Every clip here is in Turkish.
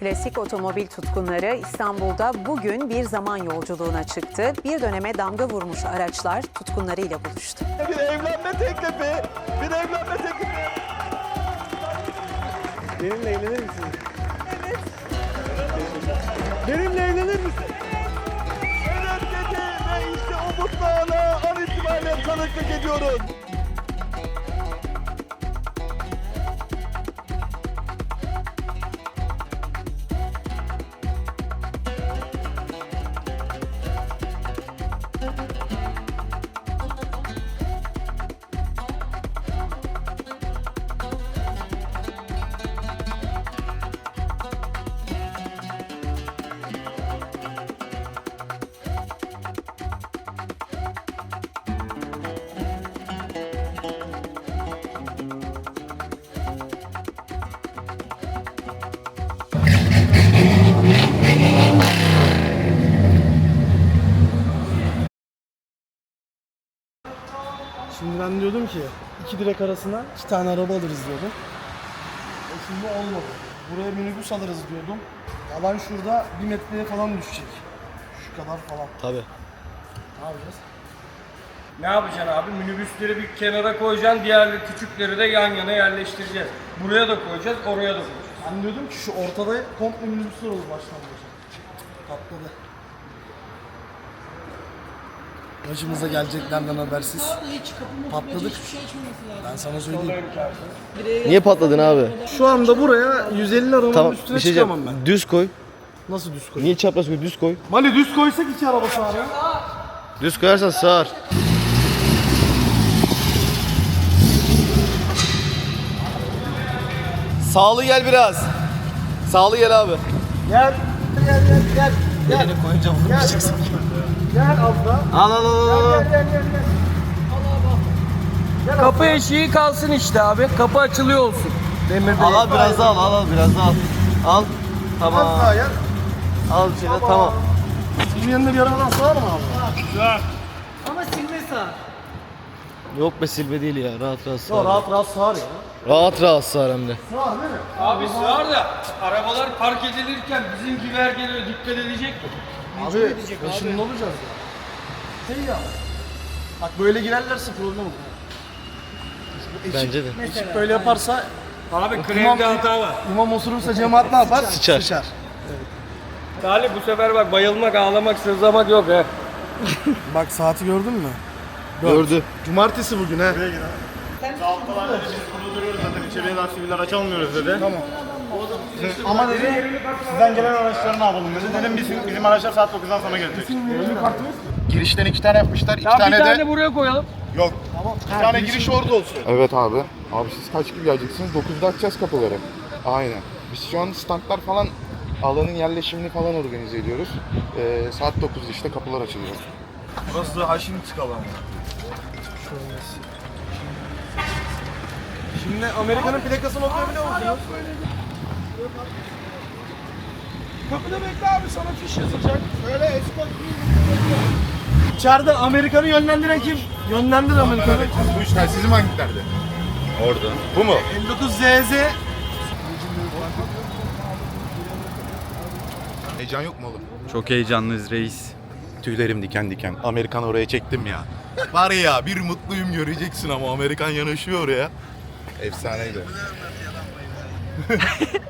Klasik otomobil tutkunları İstanbul'da bugün bir zaman yolculuğuna çıktı. Bir döneme damga vurmuş araçlar tutkunlarıyla buluştu. Bir evlenme teklifi. Bir evlenme teklifi. Benimle evlenir misin? Evet. Benimle evlenir misin? Evet dedi ve işte o mutlu ana an itibariyle tanıklık ediyoruz. Direk arasına iki tane araba alırız diyordum. E şimdi olmadı. Buraya minibüs alırız diyordum. Alan şurada bir metreye falan düşecek. Şu kadar falan. Tabii. Ne yapacağız? Ne yapacaksın abi? Minibüsleri bir kenara koyacaksın, diğer küçükleri de yan yana yerleştireceğiz. Buraya da koyacağız, oraya da koyacağız. Ben diyordum ki şu ortada komple minibüsler olur baştan başa. Patladı. Başımıza geleceklerden habersiz. Patladık. Ben sana söyleyeyim. Niye patladın abi? Şu anda buraya 150 arabanın Tamam üstüne bir şey çıkamam diyeceğim. ben. Düz koy. Nasıl düz koy? Niye çapraz koy? Düz koy. Mali düz koysak iki araba sığar ya. Düz koyarsan sığar. Sağlı gel biraz. Sağlı gel abi. Gel. Gel gel gel. Gel. Elini koyunca vurmayacaksın. Gel daha. Al al al al. al. Gel gel gel. gel. Kapı eşiği kalsın işte abi, kapı açılıyor olsun. Demir Al al biraz daha al al al biraz daha al. Al. Tamam. daha gel. Al bir şeyler tamam. Bunun yanında bir arabadan sığar mı abi? Yok be silme değil ya rahat rahat sığar. Yo, rahat rahat sığar ya. Rahat rahat sığar hem de. Sığar değil mi? Abi sığar da arabalar park edilirken bizim giver geliyor, dikkat edecek mi? Abi başında olacağız ya. Şey ya. Bak böyle girerlerse problem olur. Bence de. Ekip böyle yaparsa Abi kremde hata var. imam osurursa cemaat ne yapar? Sıçar. Sıçar. Salih bu sefer bak bayılmak, ağlamak, sızlamak yok he. Bak saati gördün mü? Gördü. Cumartesi bugün he. Duruyoruz zaten içeriye daha siviller açamıyoruz dedi. Tamam. Ama dedi sizden gelen araçları ne yapalım dedi. Dedim bizim, bizim araçlar saat 9'dan sonra gelecek. Girişten iki tane yapmışlar. iki Ya bir tane, tane de buraya koyalım. yok. Bir tane giriş orada olsun. Evet abi. Abi siz kaç gibi geleceksiniz? 9'da açacağız kapıları. Aynen. Biz şu an standlar falan alanın yerleşimini falan organize ediyoruz. Ee, saat 9'da işte kapılar açılıyor. Burası Haşim çıkalım. Şimdi Amerika'nın plakasını okuyabiliyor musunuz? Kapıda bekle abi sana fiş yazacak. Böyle escort İçeride Amerikan'ı yönlendiren kim? Yönlendir Amerikan'ı. Bu üç telsizim hangilerdi? Orada. Bu mu? 59 ZZ. Heyecan yok mu oğlum? Çok heyecanlıyız reis. Tüylerim diken diken. Amerikan oraya çektim ya. Var ya bir mutluyum göreceksin ama Amerikan yanaşıyor oraya. Efsaneydi.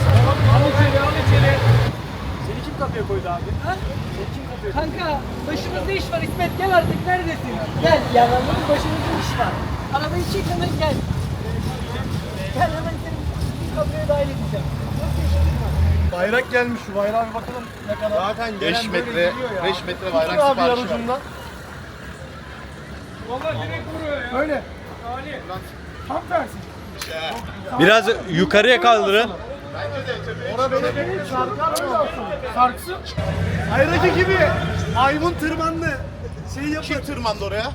Kanka başımızda iş var İsmet gel artık neredesin? Gel yanlarının başımızda iş var. Arabayı çek hemen gel. Gel hemen seni kapıya dahil edeceğim. Bayrak gelmiş şu bayrağa bir bakalım ne kadar. Zaten 5 Gelen böyle metre, gidiyor ya. 5 metre Tutun bayrak abi siparişi var. Valla direkt vuruyor ya. Öyle. Tam tersi. Biraz yukarıya kaldırın. Ora beni sarkar mı? Sarksın. Ayrıcı gibi maymun tırmandı. Şey yapıyor. Kim tırmandı oraya?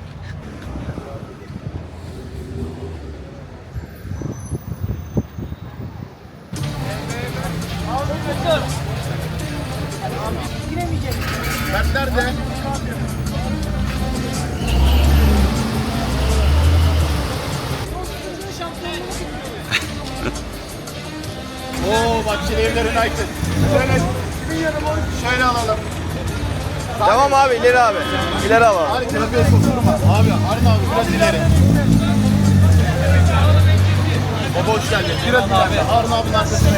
Ben nerede? Oo Bahçeli Evler United. Şöyle, şöyle alalım. Tamam abi ileri abi. İleri abi. Hadi trafiğe. Abi Harun abi biraz ileri. Baba hoş geldin. Biraz ileri. Harun abinin arkasına.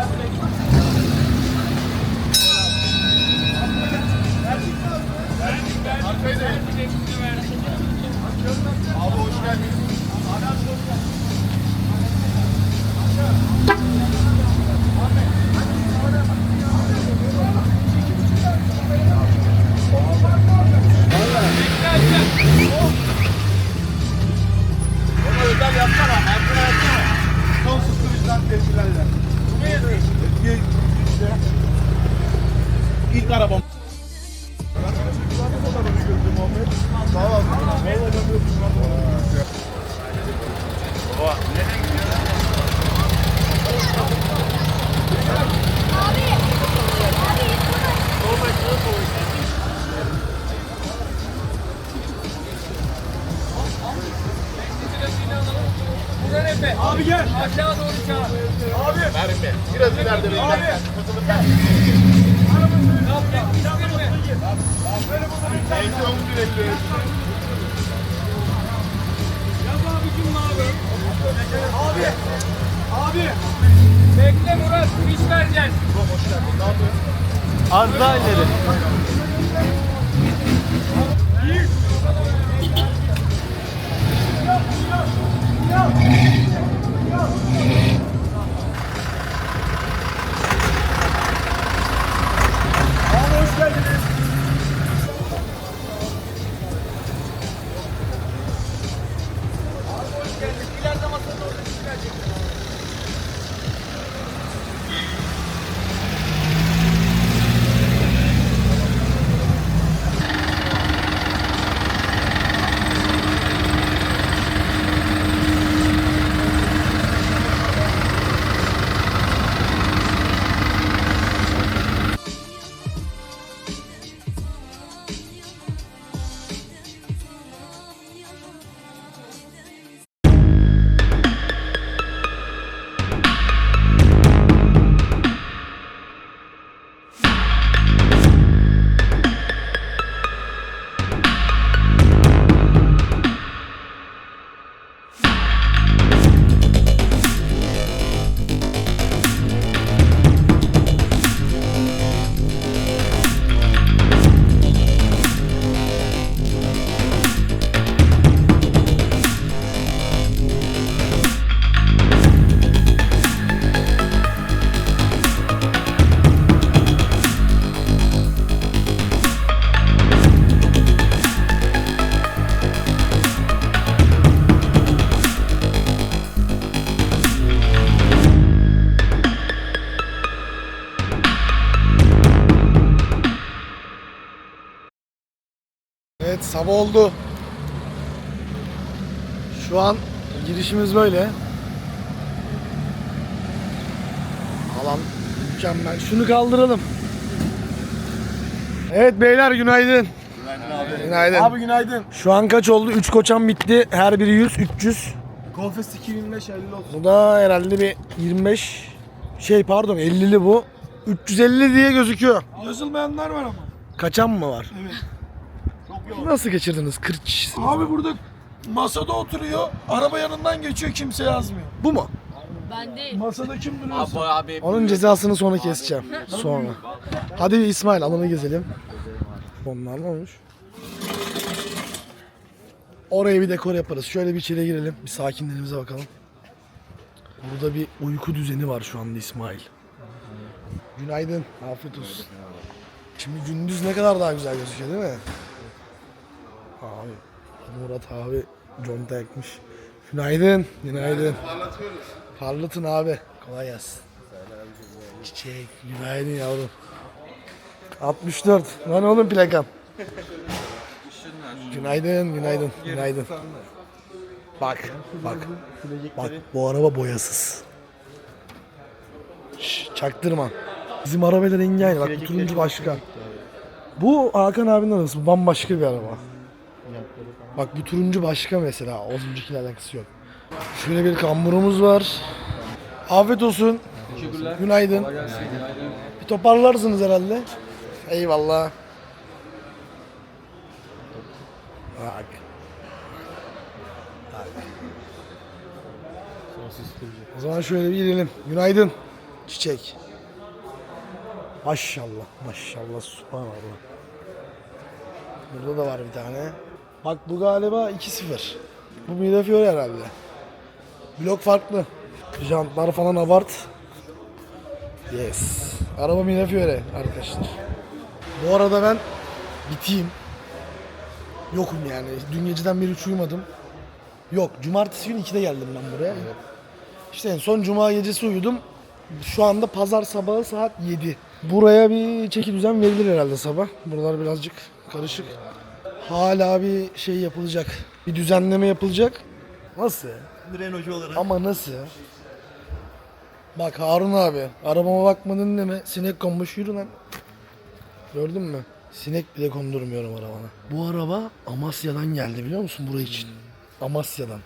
positive. Abi gel. Aşağı doğru çağır. Mermi. Biraz ileride beklerken. Yap yap. İstirme. Eğitim sürekli. Yap abicim abi. Abi. Abi. Bekle Murat. Fiş vereceğiz. Az daha ileri. Evet oldu. Şu an girişimiz böyle. Alan Mükemmel. Şunu kaldıralım. Evet beyler günaydın. Günaydın abi. günaydın. Şu an kaç oldu? 3 koçan bitti. Her biri 100, 300. Confest 2025 hayırlı olsun. Bu da herhalde bir 25 şey pardon 50'li bu. 350 diye gözüküyor. Yazılmayanlar var ama. Kaçan mı var? Evet. Nasıl geçirdiniz? 40 kişisiniz. Abi burada masada oturuyor. Araba yanından geçiyor kimse yazmıyor. Bu mu? Ben değil. Masada kim duruyorsa. Onun cezasını sonra keseceğim. Sonra. Hadi İsmail alanı gezelim. Onlar ne olmuş? Oraya bir dekor yaparız. Şöyle bir içeri girelim. Bir sakinliğimize bakalım. Burada bir uyku düzeni var şu anda İsmail. Günaydın. Afiyet olsun. Şimdi gündüz ne kadar daha güzel gözüküyor değil mi? Abi. Murat abi conta yakmış. Günaydın. Günaydın. Parlatın abi. Kolay gelsin. Çiçek. Günaydın yavrum. 64. Lan oğlum plakam. Günaydın, günaydın, günaydın. Bak, bak. Bak bu araba boyasız. Şş, çaktırma. Bizim arabayla rengi aynı. Bak bu turuncu başka. Bu Hakan abinin arabası. Bu bambaşka bir araba. Bak bu turuncu başka mesela. O öncekiyle alakası yok. Şöyle bir kamburumuz var. Afiyet olsun. Teşekkürler. Günaydın. Bir toparlarsınız herhalde. Eyvallah. Bak. Bak. O zaman şöyle bir girelim. Günaydın. Çiçek. Maşallah. Maşallah. Subhanallah. Burada da var bir tane. Bak bu galiba 2-0. Bu Mirafiore herhalde. Blok farklı. Jantlar falan abart. Yes. Araba Mirafiore arkadaşlar. Bu arada ben biteyim. Yokum yani. Dün geceden beri hiç uyumadım. Yok. Cumartesi günü 2'de geldim ben buraya. İşte en son cuma gecesi uyudum. Şu anda pazar sabahı saat 7. Buraya bir çeki düzen verilir herhalde sabah. Buralar birazcık karışık. Hala bir şey yapılacak. Bir düzenleme yapılacak. Nasıl? Renault'cu olarak. Ama nasıl? Bak Harun abi, arabama bakmadın deme. Sinek konmuş yürü lan. Gördün mü? Sinek bile kondurmuyorum arabana. Bu araba Amasya'dan geldi biliyor musun buraya için? Amasya'dan.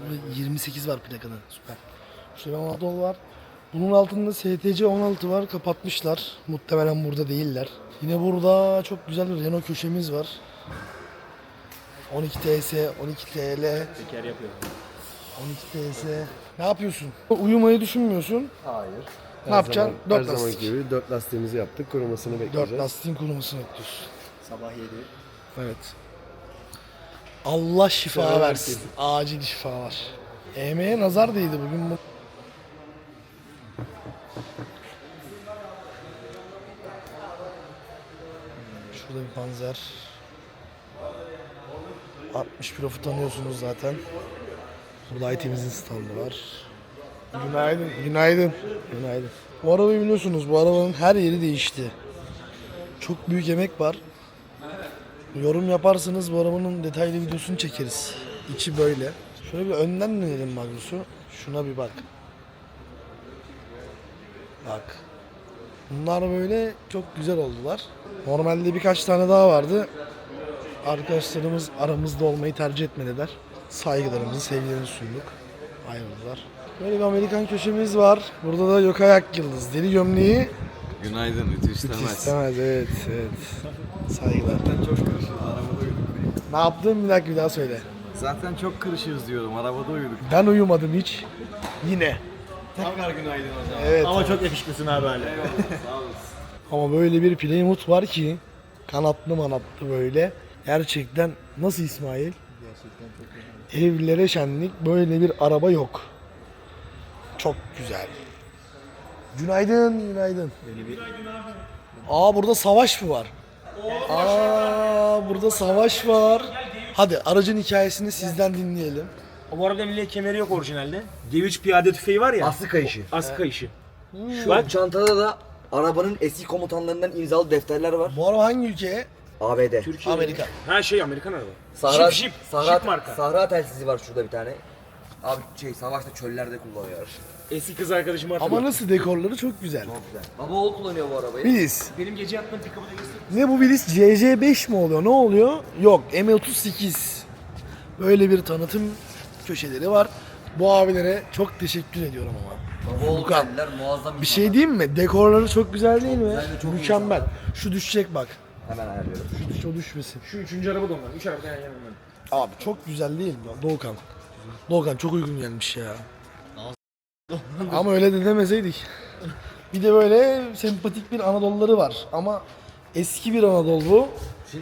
Burada 28 var plakada. Süper. Şurada 16 var. Bunun altında STC 16 var. Kapatmışlar. Muhtemelen burada değiller. Yine burada çok güzel bir Renault köşemiz var. 12 TS, 12 TL. 12 TS. Ne yapıyorsun? Uyumayı düşünmüyorsun. Hayır. Ne yapacaksın? Her Dört zaman lastik. gibi dört lastiğimizi yaptık. Kurumasını Dört bekleyeceğiz. lastiğin kurumasını bekliyorsun. Sabah 7. Evet. Allah şifa Selam versin. herkese. Acil şifalar. EM'ye nazar değdi bugün bu. Şurada bir panzer. 60 Prof'u tanıyorsunuz zaten. Burada itemizin standı var. Günaydın. Günaydın. Günaydın. Bu arabayı biliyorsunuz. Bu arabanın her yeri değişti. Çok büyük emek var. Yorum yaparsınız bu arabanın detaylı videosunu çekeriz. İçi böyle. Şöyle bir önden dönelim Magnus'u. Şuna bir bak. Bak. Bunlar böyle çok güzel oldular. Normalde birkaç tane daha vardı. Arkadaşlarımız aramızda olmayı tercih etmediler. Saygılarımızı, sevgilerimizi sunduk. Ayrıldılar. Böyle bir Amerikan köşemiz var. Burada da yok ayak yıldız. Deli gömleği Günaydın, ütü istemez. istemez. Evet, evet. Saygılar. Çok kırışırız, arabada uyuduk. Ne yaptın bir dakika bir daha söyle. Zaten çok kırışırız diyordum, arabada uyuduk. Ben uyumadım hiç. Yine. Tekrar günaydın o zaman. Evet. Ama çok yakışıklısın abi hala. Ama böyle bir Plymouth var ki kanatlı manatlı böyle. Gerçekten nasıl İsmail? Evlere şenlik böyle bir araba yok. Çok güzel. Günaydın, günaydın. Aa burada savaş mı var? Aa burada savaş var. Hadi aracın hikayesini sizden dinleyelim. Bu arada millet kemeri yok orijinalde. G3 piyade tüfeği var ya. Aslı kayışı. Aslı kayışı. Şu çantada da arabanın eski komutanlarından imzalı defterler var. Bu araba hangi ülkeye? ABD. Türkiye. Amerika. Her şey Amerikan araba. Sahra, Şip şip. Sahra, Şip marka. Sahra telsizi var şurada bir tane. Abi şey savaşta çöllerde kullanıyorlar. Eski kız arkadaşım artık. Ama nasıl dekorları çok güzel. Baba oğul kullanıyor bu arabayı. Bilis. Benim gece yattığım pick-up'ı da göster. Ne bu Bilis? CC5 mi oluyor? Ne oluyor? Yok M38. Böyle bir tanıtım köşeleri var. Bu abilere çok teşekkür ediyorum ama. Baba oğul geldiler muazzam Bir şey diyeyim mi? Dekorları çok güzel değil mi? güzel ve çok Mükemmel. Şu düşecek bak. Hemen ayarlıyorum. Şu düş, o düşmesin. Şu üçüncü araba da onlar. Üç araba yan yana. Abi çok güzel değil mi? Doğukan. Doğukan çok uygun gelmiş ya. Ama öyle de demeseydik. Bir de böyle sempatik bir Anadoluları var ama eski bir Anadolu bu.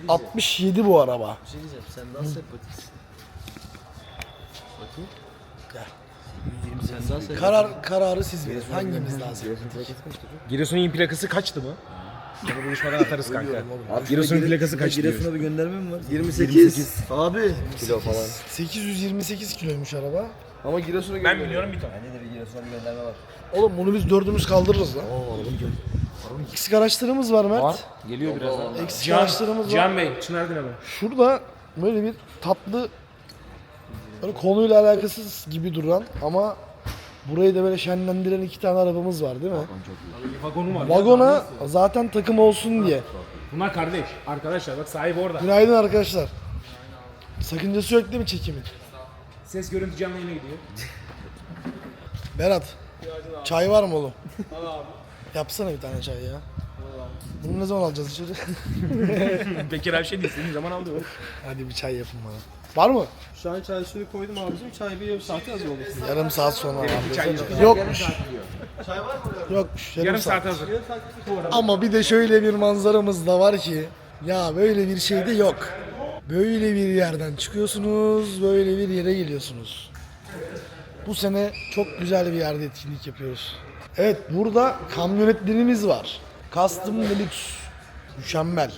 67 bu araba. Bir şey diyeceğim sen daha sempatiksin. Karar kararı siz verin. Hangimiz lazım? Giresun'un plakası kaçtı mı? Bunu buluşmadan atarız kanka. Giresun'un plakası kaç diyor? Giresun'a bir gönderme mi var? 28. Abi. Kilo falan. 828 kiloymuş araba. Ama Giresun'a Ben biliyorum bir tane. Bende de bir Giresun'a bir gönderme var. Oğlum bunu biz dördümüz kaldırırız lan. Eksik araçlarımız var Mert. Var. Geliyor birazdan. Eksik Can, araçlarımız var. Can Bey, Çınar Dinamo. Şurada böyle bir tatlı böyle konuyla alakasız gibi duran ama burayı da böyle şenlendiren iki tane arabamız var değil mi? Vagonu var. Vagona zaten takım olsun diye. Bunlar kardeş. Arkadaşlar bak sahibi orada. Günaydın arkadaşlar. Sakıncası yok değil mi çekimin? Ses görüntü canlı yayına gidiyor. Berat. Çay var mı oğlum? Yapsana bir tane çay ya. Bunu ne zaman alacağız içeri? Bekir abi şey değil. Senin zaman aldı o. Hadi bir çay yapın bana. Var mı? Şu an çay suyu koydum abicim. Çay bir yarım saate hazır olur. Yarım saat sonra abi. çay yok. Yokmuş. Yokmuş. Yarım, Yarım saat. saat hazır. Ama bir de şöyle bir manzaramız da var ki ya böyle bir şey de yok. Böyle bir yerden çıkıyorsunuz, böyle bir yere geliyorsunuz. Bu sene çok güzel bir yerde etkinlik yapıyoruz. Evet burada kamyonetlerimiz var. Custom Deluxe. Mükemmel.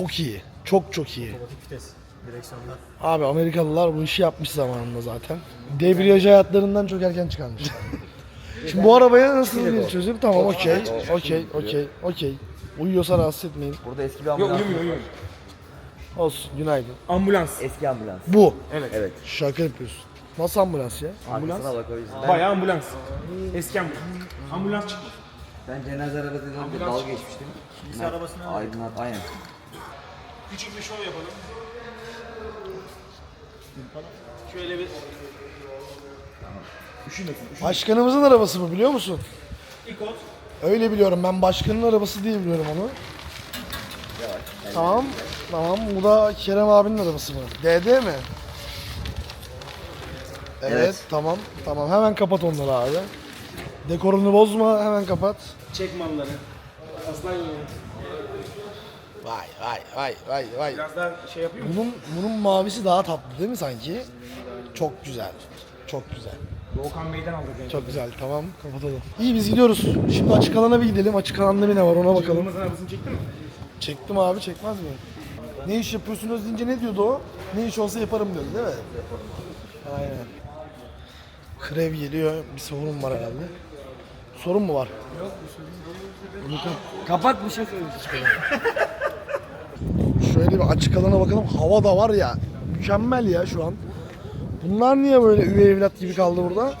Çok iyi. Çok çok iyi. Abi Amerikalılar bu işi yapmış zamanında zaten. Debriyaj hayatlarından çok erken çıkarmışlar. Şimdi bu arabaya nasıl bir çözüm? Tamam okey. Okey, okey, okey. Uyuyorsa rahatsız etmeyin. Burada eski bir Yok ambulans. uyumuyor uyumuyor. Olsun, günaydın. Ambulans. Eski ambulans. Bu. Evet. Evet. Şaka yapıyorsun. Nasıl ambulans ya? Ambulans. bak o yüzden. Ben, Bayağı ambulans. Eski ambulans. Ambulans çıktı. ben cenaze arabasıyla da dalga geçmiştim. Kilise arabasına Aydınlat aynen. Küçük bir şov yapalım. Şöyle bir Başkanımızın arabası mı biliyor musun? ikot. Öyle biliyorum. Ben başkanın arabası diye biliyorum onu. Tamam. Tamam. Bu da Kerem abinin arabası mı? DD mi? Evet, Evet. tamam. Tamam. Hemen kapat onları abi. Dekorunu bozma. Hemen kapat. Çek malları. Aslan yiyor. Vay vay vay vay vay. Biraz daha şey yapıyor mu? Bunun bunun mavisi daha tatlı değil mi sanki? Çok güzel. Çok güzel. Doğukan Bey'den aldık yani. Çok güzel. Tamam kapatalım. İyi biz gidiyoruz. Şimdi açık alana bir gidelim. Açık alanda bir ne var ona bakalım. Yılmaz'ın arabasını çektin mi? Çektim abi çekmez mi? Ne iş yapıyorsunuz deyince ne diyordu o? Ne iş olsa yaparım diyordu değil mi? Aynen. Krev geliyor. Bir sorun var herhalde. Sorun mu var? Kapat bir şey söyle. Şöyle bir açık alana bakalım. Hava da var ya. Mükemmel ya şu an. Bunlar niye böyle üvey evlat gibi kaldı burada?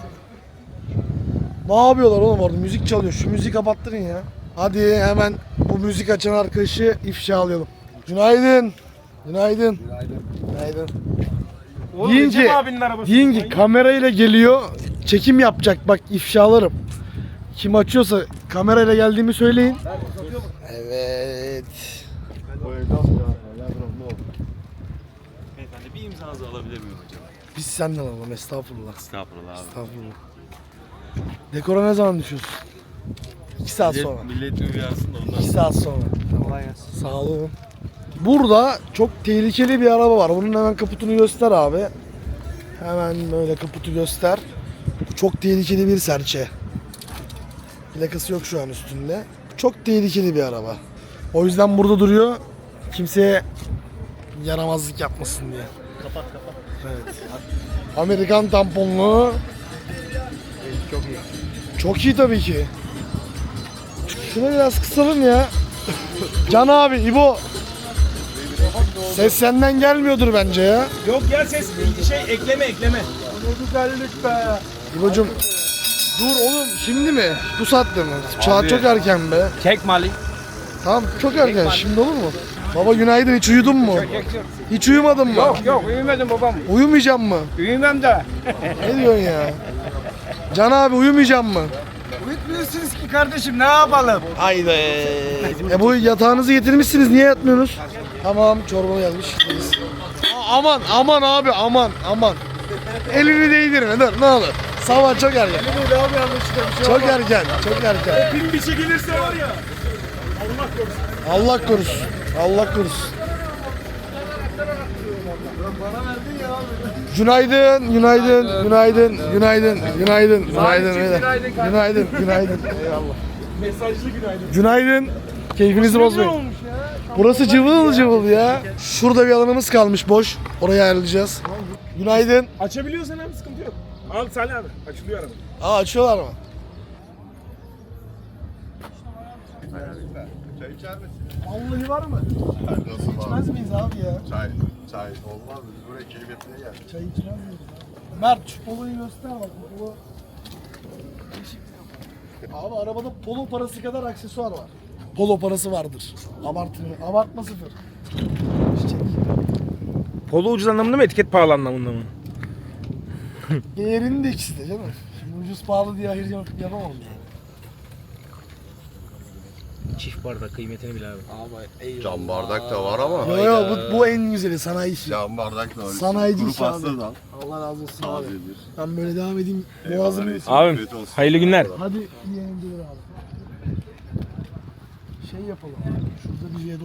Ne yapıyorlar oğlum orada? Müzik çalıyor. Şu müziği kapattırın ya. Hadi hemen bu müzik açan arkadaşı ifşa alayım. Günaydın. Günaydın. Günaydın. Günaydın. Oğlum Deyin Recep abinin arabası. kamerayla geliyor. Çekim yapacak. Bak ifşalarım. Kim açıyorsa kamerayla geldiğimi söyleyin. Evet. Beyefendi Biz senden alalım estağfurullah. Estağfurullah abi. Estağfurullah. Dekora ne zaman düşüyorsun? 2 saat sonra. Millet bir uyarsın da ondan 2 saat sonra. Kolay gelsin. Sağ olun. Burada çok tehlikeli bir araba var. Bunun hemen kaputunu göster abi. Hemen böyle kaputu göster. Çok tehlikeli bir serçe. Plakası yok şu an üstünde. Çok tehlikeli bir araba. O yüzden burada duruyor. Kimseye yaramazlık yapmasın diye. Kapat kapat. Evet. Amerikan tamponlu. Çok iyi. Çok iyi tabii ki. Şunu biraz kısalım ya. Can abi, İbo. Ses senden gelmiyordur bence ya. Yok ya ses şey ekleme ekleme. Ne güzellik be. İbo'cum dur oğlum şimdi mi? Bu saatte mi? Saat çok erken be. Kek mali. Tamam çok erken şimdi olur mu? Baba günaydın hiç uyudun mu? Hiç uyumadın mı? Yok yok uyumadım babam. Uyumayacağım mı? Uyumam da. Ne diyorsun ya? Can abi uyumayacağım mı? Uyutmuyorsunuz ki kardeşim ne yapalım? Haydi. E bu yatağınızı getirmişsiniz niye yatmıyorsunuz? Tamam çorba gelmiş. A- Aman aman abi aman aman. Elini değdirme dur ne olur. Sabah çok erken. Çok erken, çok erken. Bin bir şey gelirse var ya. Allah korusun. Allah korusun. Günaydın, günaydın, günaydın, günaydın, günaydın, günaydın, günaydın, günaydın, günaydın. Eyvallah. Mesajlı günaydın. Günaydın. Keyfinizi bozmayın. Burası cıvıl cıvıl ya. Şurada bir alanımız kalmış boş. Orayı ayarlayacağız. Günaydın. Açabiliyorsan hem sıkıntı yok. Al Salih abi. Açılıyor araba. Aa açıyorlar mı? Vallahi var mı? İçmez miyiz abi ya? Çay, çay olmaz? Biz buraya keyif etmeye geldik. Çay içmez miyiz? Mert şu poloyu göster bak. Bu polo. Abi arabada polo parası kadar aksesuar var. Polo parası vardır. Abartmıyor. Abartma sıfır. Çiçek. Polo ucuz anlamında mı etiket pahalı anlamında mı? Değerinin de ikisi de canım. Şimdi ucuz pahalı diye yap- yapamam yani. Çift bardak kıymetini bil abi. Cam bardak da var ama. Yo yo bu, bu en güzeli sanayi işi. Cam bardak da var. Sanayici Kuru işi abi. pasta da al. Allah razı olsun abi. Tazedir. Ben böyle devam edeyim. Boğazımı Abim Afiyet olsun. hayırlı günler. Hadi yiyelim dur abi. Şey yapalım. Şurada bir Y9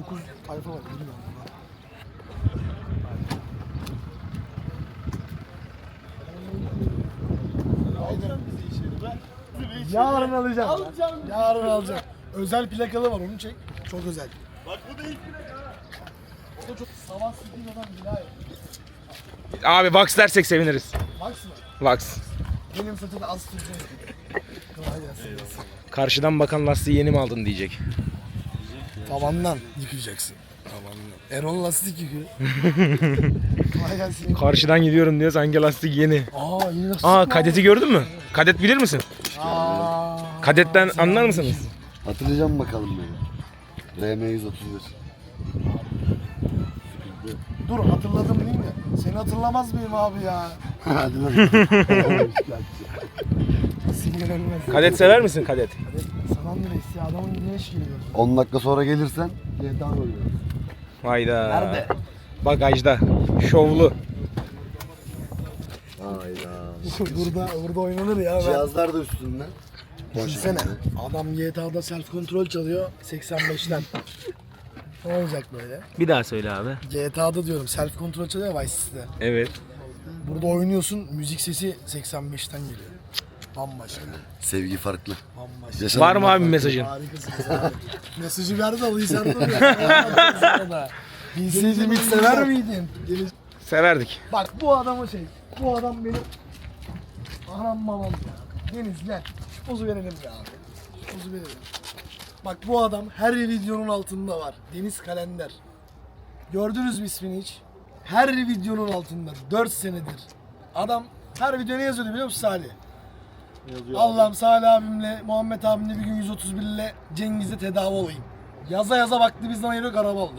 tayfa var. Bilmiyorum. Yarın alacağım. Alacağım. Yarın alacağım. Özel plakalı var onu çek. Çok özel. Bak bu da ilk plaka. O da çok sabah adam Bilal. Abi Vax dersek seviniriz. Baksana. Vax. Benim saçı da az tutacak. Kolay gelsin. Karşıdan bakan lastiği yeni mi aldın diyecek. Tavandan yıkayacaksın. Tavandan. Erol lastik yıkıyor. Kolay gelsin. Karşıdan gidiyorum diyor sanki lastik yeni. Aa yine lastik Aa kadeti gördün mü? Kadet bilir misin? Aa. Kadetten anlar mısınız? Hatırlayacağım bakalım beni. RM131. Dur hatırladım değil mi? Seni hatırlamaz mıyım abi ya? Hadi lan. Kadet sever misin kadet? Sana neresi ya? Adamın güneş geliyor. 10 dakika sonra gelirsen GTA oynuyoruz. Hayda. Nerede? Bagajda. Şovlu. Hayda. burada burada oynanır ya. Ben. Cihazlar da üstünde. Düşünsene. Adam GTA'da self kontrol çalıyor 85'ten. ne olacak böyle? Bir daha söyle abi. GTA'da diyorum self kontrol çalıyor Vice City'de. Evet. Burada oynuyorsun müzik sesi 85'ten geliyor. Bambaşka. Sevgi farklı. Bambaşka. Yaşananlar Var mı abi farklı. mesajın? Harikasınız abi. Mesajı verdi alayı sen de Bilseydim hiç sever miydin? Severdik. Bak bu adamı şey, bu adam benim anam babam ya. Deniz gel, pozu verelim ya abi. Pozu verelim. Bak bu adam her videonun altında var. Deniz Kalender. Gördünüz mü ismini hiç? Her videonun altında. 4 senedir. Adam her video ne yazıyordu biliyor musun Salih? Allah'ım Salih abimle, Muhammed abimle bir gün 131 ile Cengiz'e tedavi olayım. Yaza yaza baktı bizden ayırıyor araba aldı.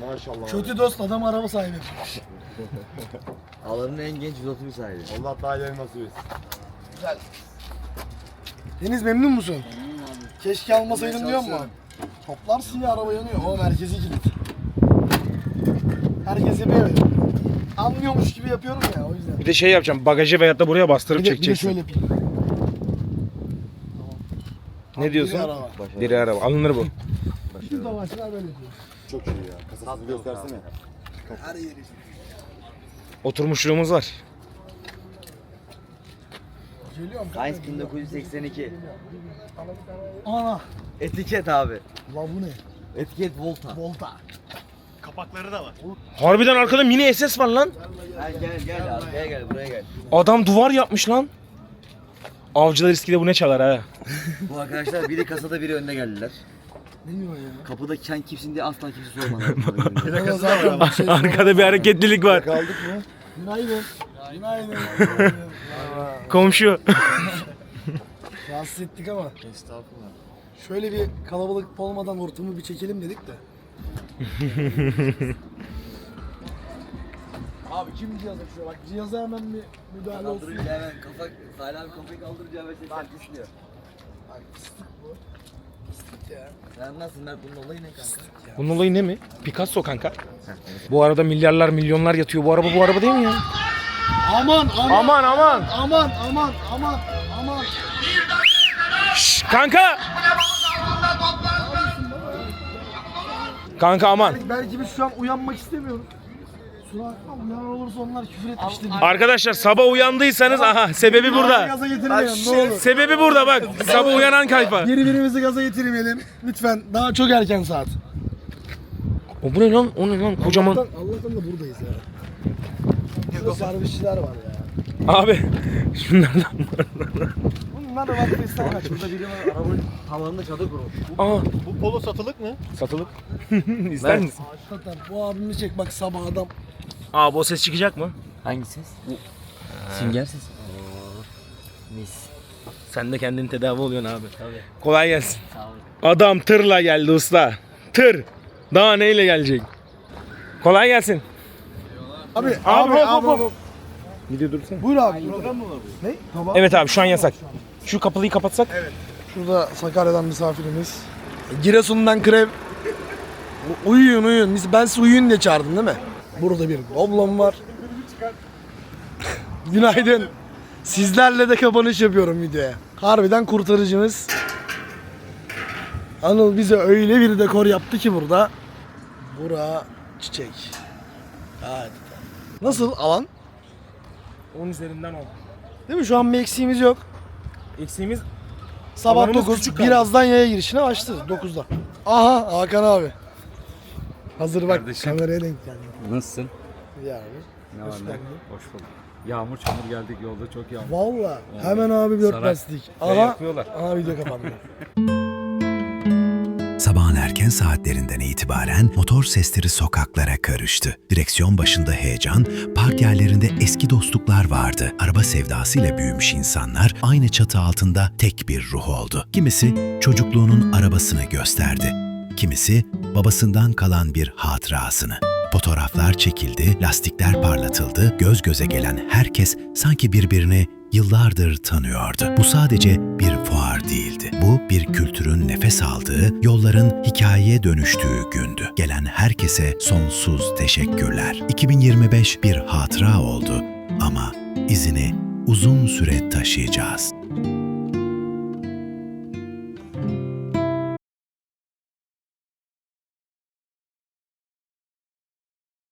Maşallah. Kötü dost adam araba sahibi. Alanın en genç 131 sahibi. Allah daha ileri nasip etsin. Güzel. Deniz memnun musun? Keşke almasaydım diyor mu? Toplarsın ya araba yanıyor. O merkezi kilit. Herkes yapıyor. ya. Anlıyormuş gibi yapıyorum ya o yüzden. Bir de şey yapacağım. Bagajı veyahut da buraya bastırıp Bir de, bir de çekeceksin. şöyle yapayım. Ne diyorsun? Bir araba. Araba. Alınır bu. Bütün davaşlar böyle diyor. Çok iyi ya. Kasasını göstersene. Her yeri. Oturmuşluğumuz var. Geliyorum. Heinz 1982. Ana. Etiket abi. La bu ne? Etiket Volta. Volta. Harbiden arkada mini SS var lan. Gel gel gel abi gel gel buraya gel. Adam duvar yapmış lan. Avcılar riski bu ne çalar ha? Bu arkadaşlar biri kasada biri önde geldiler. Ne diyor ya? Kapıda sen kimsin diye asla kimse sormadı. Şey Arkada bir hareketlilik var. Günaydın. Günaydın. Komşu. Rahatsız ettik ama. Estağfurullah. Şöyle bir kalabalık olmadan ortamı bir çekelim dedik de. Abi kim cihaza şuraya bak cihaza hemen bir müdahale olsun. Kaldırınca hemen kafa, Salih abi kafayı kaldırınca hemen sesler kesiliyor. Bak pislik bu. Pislik ya. Sen nasılsın Mert bunun olayı ne kanka? Bunun olayı ne mi? Picasso kanka. Bu arada milyarlar milyonlar yatıyor. Bu araba bu araba değil mi ya? Aman aman Aman aman. aman aman aman aman. Şşş, kanka. Kanka aman. Belki biz şu an uyanmak istemiyoruz. Uyanan olursa onlar küfür etmiştir. Arkadaşlar sabah uyandıysanız aha sebebi burada. Gaza getirmeyelim ne olur. Sebebi burada bak. Sabah uyanan kayfa. Birbirimizi gaza getirmeyelim. Lütfen daha çok erken saat. O bu ne lan? O ne lan? Kocaman. Allah'tan, Allah'tan da buradayız ya. Şurada servisçiler var ya. Abi şunlardan. Bunlar da vakti ister kaç. Burada biri var arabanın tavanında çadır kurmuş. Aa Bu polo satılık mı? satılık. İster misin? Hakikaten bu abimi çek bak sabah adam. Abi o ses çıkacak mı? Hangi ses? Sünger sesi. Mis. Sen de kendin tedavi oluyorsun abi. Kolay gelsin. Adam tırla geldi usta. Tır. Daha neyle gelecek? Kolay gelsin. Abi Abi, abi abi. Gidiyor dursana. Buyur abi. Ne? Tamam. Evet abi şu an yasak. Şu kapıyı kapatsak. Şurada Sakarya'dan misafirimiz. Giresun'dan krev. Uyuyun uyuyun. Biz- Ben sizi uyuyun diye çağırdım değil mi? Burada bir ablam var. Günaydın. Sizlerle de kapanış yapıyorum videoya. Harbiden kurtarıcımız. Anıl bize öyle bir dekor yaptı ki burada. Bura çiçek. Hadi. Nasıl alan? 10 üzerinden 10. Değil mi? Şu an bir eksiğimiz yok. Eksiğimiz Sabah Alanımız 9, küçük kaldı. birazdan yaya girişine başlarız 9'da. Aha Hakan abi. Hazır bak kameraya denk geldi. Nasılsın? Ya abi. Ne Hoş var ne? geldin. Hoş bulduk. Yağmur çamur geldik yolda çok yağmur. Valla hemen abi dört Saray. lastik. Şey Aha, yapıyorlar. aha video kapandı. Erken saatlerinden itibaren motor sesleri sokaklara karıştı. Direksiyon başında heyecan, park yerlerinde eski dostluklar vardı. Araba sevdasıyla büyümüş insanlar aynı çatı altında tek bir ruh oldu. Kimisi çocukluğunun arabasını gösterdi. Kimisi babasından kalan bir hatırasını. Fotoğraflar çekildi, lastikler parlatıldı, göz göze gelen herkes sanki birbirini yıllardır tanıyordu. Bu sadece bir fuar değildi. Bu bir kültürün nefes aldığı, yolların hikayeye dönüştüğü gündü. Gelen herkese sonsuz teşekkürler. 2025 bir hatıra oldu ama izini uzun süre taşıyacağız.